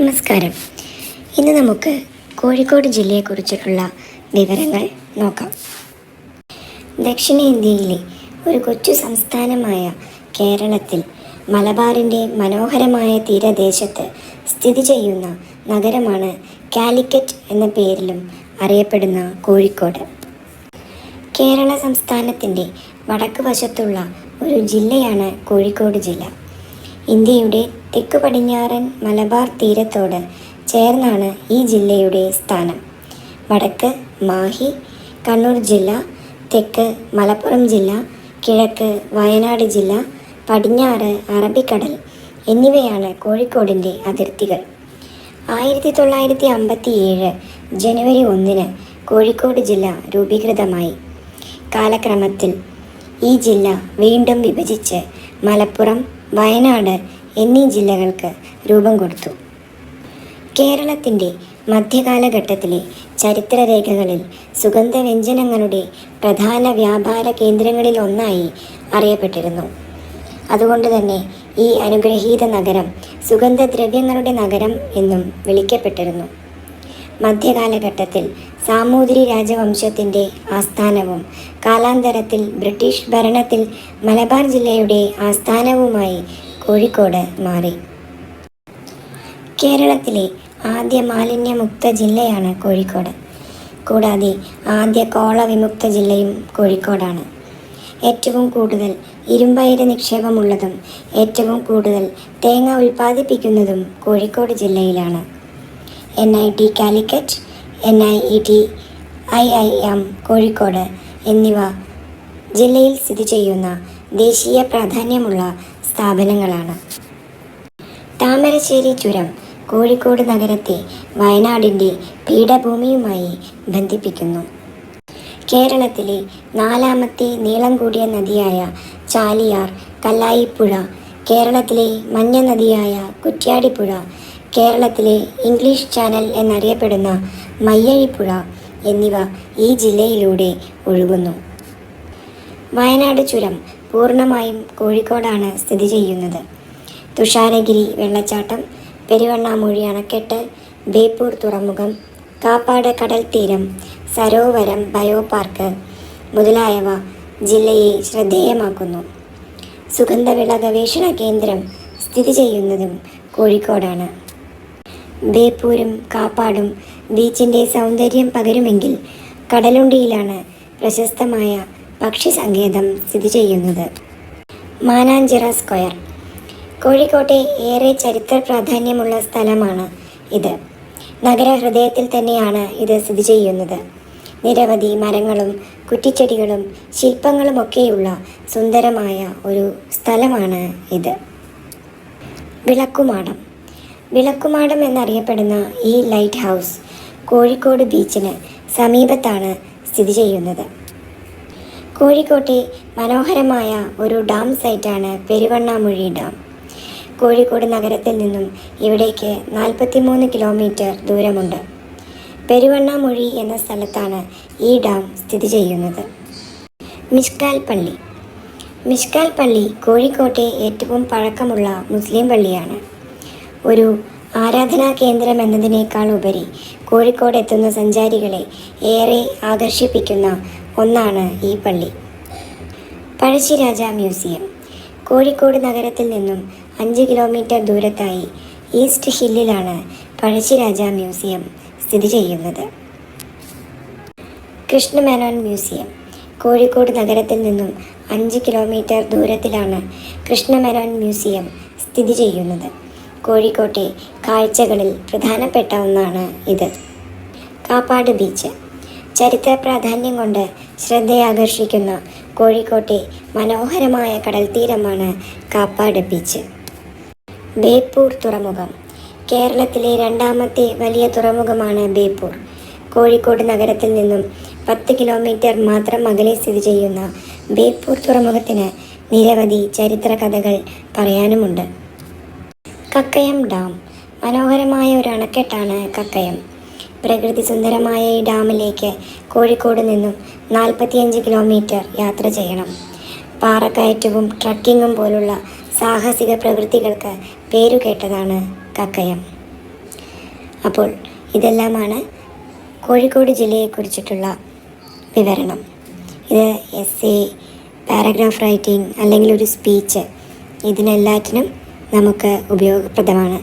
നമസ്കാരം. ഇന്ന് നമുക്ക് കോഴിക്കോട് ജില്ലയെക്കുറിച്ചിട്ടുള്ള വിവരങ്ങൾ നോക്കാം. ദക്ഷിണേന്ത്യയിലെ ഒരു കൊച്ചു സംസ്ഥാനമായ കേരളത്തിൽ മലബാറിന്റെ മനോഹരമായ തീരദേശത്ത് സ്ഥിതി ചെയ്യുന്ന നഗരമാണ് കാലിക്കറ്റ് എന്ന പേരിലും അറിയപ്പെടുന്ന കോഴിക്കോട്. കേരള സംസ്ഥാനത്തിന്റെ വടക്ക് വശത്തുള്ള ഒരു ജില്ലയാണ് കോഴിക്കോട് ജില്ല. ഇന്ത്യയുടെ തെക്ക് പടിഞ്ഞാറൻ മലബാർ തീരത്തോട് ചേർന്നാണ് ഈ ജില്ലയുടെ സ്ഥാനം. വടക്ക് മാഹി കണ്ണൂർ ജില്ല തെക്ക് മലപ്പുറം ജില്ല കിഴക്ക് വയനാട് ജില്ല പടിഞ്ഞാറ് അറബിക്കടൽ എന്നിവയാണ് കോഴിക്കോടിന്റെ അതിർത്തികൾ. ആയിരത്തി തൊള്ളായിരത്തി അമ്പത്തി ഏഴ് ജനുവരി ഒന്നിന് കോഴിക്കോട് ജില്ല രൂപീകൃതമായി. കാലക്രമത്തിൽ ഈ ജില്ല വീണ്ടും വിഭജിച്ച് മലപ്പുറം വയനാട് എന്നീ ജില്ലകൾക്ക് രൂപം കൊടുത്തു. കേരളത്തിന്റെ മധ്യകാലഘട്ടത്തിലെ ചരിത്രരേഖകളിൽ സുഗന്ധവ്യഞ്ജനങ്ങളുടെ പ്രധാന വ്യാപാര കേന്ദ്രങ്ങളിൽ ഒന്നായി അറിയപ്പെട്ടിരുന്നു. അതുകൊണ്ട് തന്നെ ഈ അനുഗ്രഹീത നഗരം സുഗന്ധദ്രവ്യങ്ങളുടെ നഗരം എന്നും വിളിക്കപ്പെട്ടിരുന്നു. മധ്യകാലഘട്ടത്തിൽ സാമൂതിരി രാജവംശത്തിന്റെ ആസ്ഥാനവും കാലാന്തരത്തിൽ ബ്രിട്ടീഷ് ഭരണത്തിൽ മലബാർ ജില്ലയുടെ ആസ്ഥാനവുമായി കോഴിക്കോട് മാറി. കേരളത്തിലെ ആദ്യ മാലിന്യമുക്ത ജില്ലയാണ് കോഴിക്കോട്. കൂടാതെ ആദ്യ കോള വിമുക്ത ജില്ലയും കോഴിക്കോടാണ്. ഏറ്റവും കൂടുതൽ ഇരുമ്പയിര് നിക്ഷേപമുള്ളതും ഏറ്റവും കൂടുതൽ തേങ്ങ ഉൽപ്പാദിപ്പിക്കുന്നതും കോഴിക്കോട് ജില്ലയിലാണ്. N I T Calicut N I E T I I M Kozhikode എന്നിവ ജില്ലയിൽ സ്ഥിതി ചെയ്യുന്ന ദേശീയ പ്രാധാന്യമുള്ള സ്ഥാപനങ്ങളാണ്. താമരശ്ശേരി ചുരം കോഴിക്കോട് നഗരത്തെ വയനാടിന്റെ പീഠഭൂമിയുമായി ബന്ധിപ്പിക്കുന്നു. കേരളത്തിലെ നാലാമത്തെ നീളം കൂടിയ നദിയായ ചാലിയാർ കല്ലായിപ്പുഴ കേരളത്തിലെ മഞ്ഞ നദിയായ കുറ്റ്യാടിപ്പുഴ കേരളത്തിലെ ഇംഗ്ലീഷ് ചാനൽ എന്നറിയപ്പെടുന്ന മയ്യഴിപ്പുഴ എന്നിവ ഈ ജില്ലയിലൂടെ ഒഴുകുന്നു. വയനാട് ചുരം പൂർണമായും കോഴിക്കോടാണ് സ്ഥിതി ചെയ്യുന്നത്. തുഷാരഗിരി വെള്ളച്ചാട്ടം പെരുവണ്ണാമൂഴി അണക്കെട്ട് ബേപ്പൂർ തുറമുഖം കാപ്പാട് കടൽ തീരം സരോവരം ബയോ പാർക്ക് മുതലായവ ജില്ലയെ ശ്രദ്ധേയമാക്കുന്നു. സുഗന്ധവിള ഗവേഷണ കേന്ദ്രം സ്ഥിതി ചെയ്യുന്നതും കോഴിക്കോടാണ്. ബേപ്പൂരും കാപ്പാടും ബീച്ചിന്റെ സൗന്ദര്യം പകരുമെങ്കിൽ കടലുണ്ടിയിലാണ് പ്രശസ്തമായ പക്ഷി സങ്കേതം സ്ഥിതി ചെയ്യുന്നത് മാനാഞ്ചിറ സ്ക്വയർ. കോഴിക്കോട്ടെ ഏറെ ചരിത്ര പ്രാധാന്യമുള്ള സ്ഥലമാണ് ഇത്. നഗരഹൃദയത്തിൽ തന്നെയാണ് ഇത് സ്ഥിതി ചെയ്യുന്നത് നിരവധി മരങ്ങളും കുറ്റിച്ചെടികളും ശില്പങ്ങളുമൊക്കെയുള്ള സുന്ദരമായ ഒരു സ്ഥലമാണ് ഇത്. വിളക്കുമാടം. വിളക്കുമാടം എന്നറിയപ്പെടുന്ന ഈ ലൈറ്റ് ഹൗസ് കോഴിക്കോട് ബീച്ചിന് സമീപത്താണ് സ്ഥിതി ചെയ്യുന്നത് കോഴിക്കോട്ടെ മനോഹരമായ ഒരു ഡാം സൈറ്റാണ് പെരുവണ്ണാമുഴി ഡാം. കോഴിക്കോട് നഗരത്തിൽ നിന്നും ഇവിടേക്ക് നാൽപ്പത്തിമൂന്ന് കിലോമീറ്റർ ദൂരമുണ്ട്. പെരുവണ്ണാമുഴി എന്ന സ്ഥലത്താണ് ഈ ഡാം സ്ഥിതി ചെയ്യുന്നത്. മിഷ്കാൽ പള്ളി മിഷ്കാൽ പള്ളി കോഴിക്കോട്ടെ ഏറ്റവും പഴക്കമുള്ള മുസ്ലിം പള്ളിയാണ്. ഒരു ആരാധനാ കേന്ദ്രം എന്നതിനേക്കാൾ ഉപരി കോഴിക്കോട് എത്തുന്ന സഞ്ചാരികളെ ഏറെ ആകർഷിപ്പിക്കുന്ന ഒന്നാണ് ഈ പള്ളി. പഴശ്ശിരാജ മ്യൂസിയം. കോഴിക്കോട് നഗരത്തിൽ നിന്നും അഞ്ച് കിലോമീറ്റർ ദൂരത്തായി ഈസ്റ്റ് ഹില്ലിലാണ് പഴശ്ശിരാജ മ്യൂസിയം സ്ഥിതി ചെയ്യുന്നത്. കൃഷ്ണമേനോൻ മ്യൂസിയം. കോഴിക്കോട് നഗരത്തിൽ നിന്നും അഞ്ച് കിലോമീറ്റർ ദൂരത്തിലാണ് കൃഷ്ണമേനോൻ മ്യൂസിയം സ്ഥിതി ചെയ്യുന്നത്. കോഴിക്കോട്ടെ കാഴ്ചകളിൽ പ്രധാനപ്പെട്ട ഒന്നാണ് ഇത്. കാപ്പാട് ബീച്ച്. ചരിത്ര പ്രാധാന്യം കൊണ്ട് ശ്രദ്ധയാകർഷിക്കുന്ന കോഴിക്കോട്ടെ മനോഹരമായ കടൽ തീരമാണ് കാപ്പാട് ബീച്ച്. ബേപ്പൂർ തുറമുഖം. കേരളത്തിലെ രണ്ടാമത്തെ വലിയ തുറമുഖമാണ് ബേപ്പൂർ. കോഴിക്കോട് നഗരത്തിൽ നിന്നും പത്ത് കിലോമീറ്റർ മാത്രം അകലെ സ്ഥിതി ചെയ്യുന്ന ബേപ്പൂർ തുറമുഖത്തിന് നിരവധി ചരിത്ര കഥകൾ പറയാനുമുണ്ട്. കക്കയം ഡാം. മനോഹരമായ ഒരു അണക്കെട്ടാണ് കക്കയം പ്രകൃതി സുന്ദരമായ ഈ ഡാമിലേക്ക് കോഴിക്കോട് നിന്നും നാൽപ്പത്തിയഞ്ച് കിലോമീറ്റർ യാത്ര ചെയ്യണം. പാറക്കയറ്റവും ട്രക്കിങ്ങും പോലുള്ള സാഹസിക പ്രവൃത്തികൾക്ക് പേരുകേട്ടതാണ് കക്കയം അപ്പോൾ ഇതെല്ലാമാണ് കോഴിക്കോട് ജില്ലയെക്കുറിച്ചിട്ടുള്ള വിവരണം. ഇത് എസ് എ പാരഗ്രാഫ് റൈറ്റിംഗ് അല്ലെങ്കിൽ ഒരു സ്പീച്ച് ഇതിനെല്ലാറ്റിനും നമുക്ക് ഉപയോഗപ്രദമാണ്.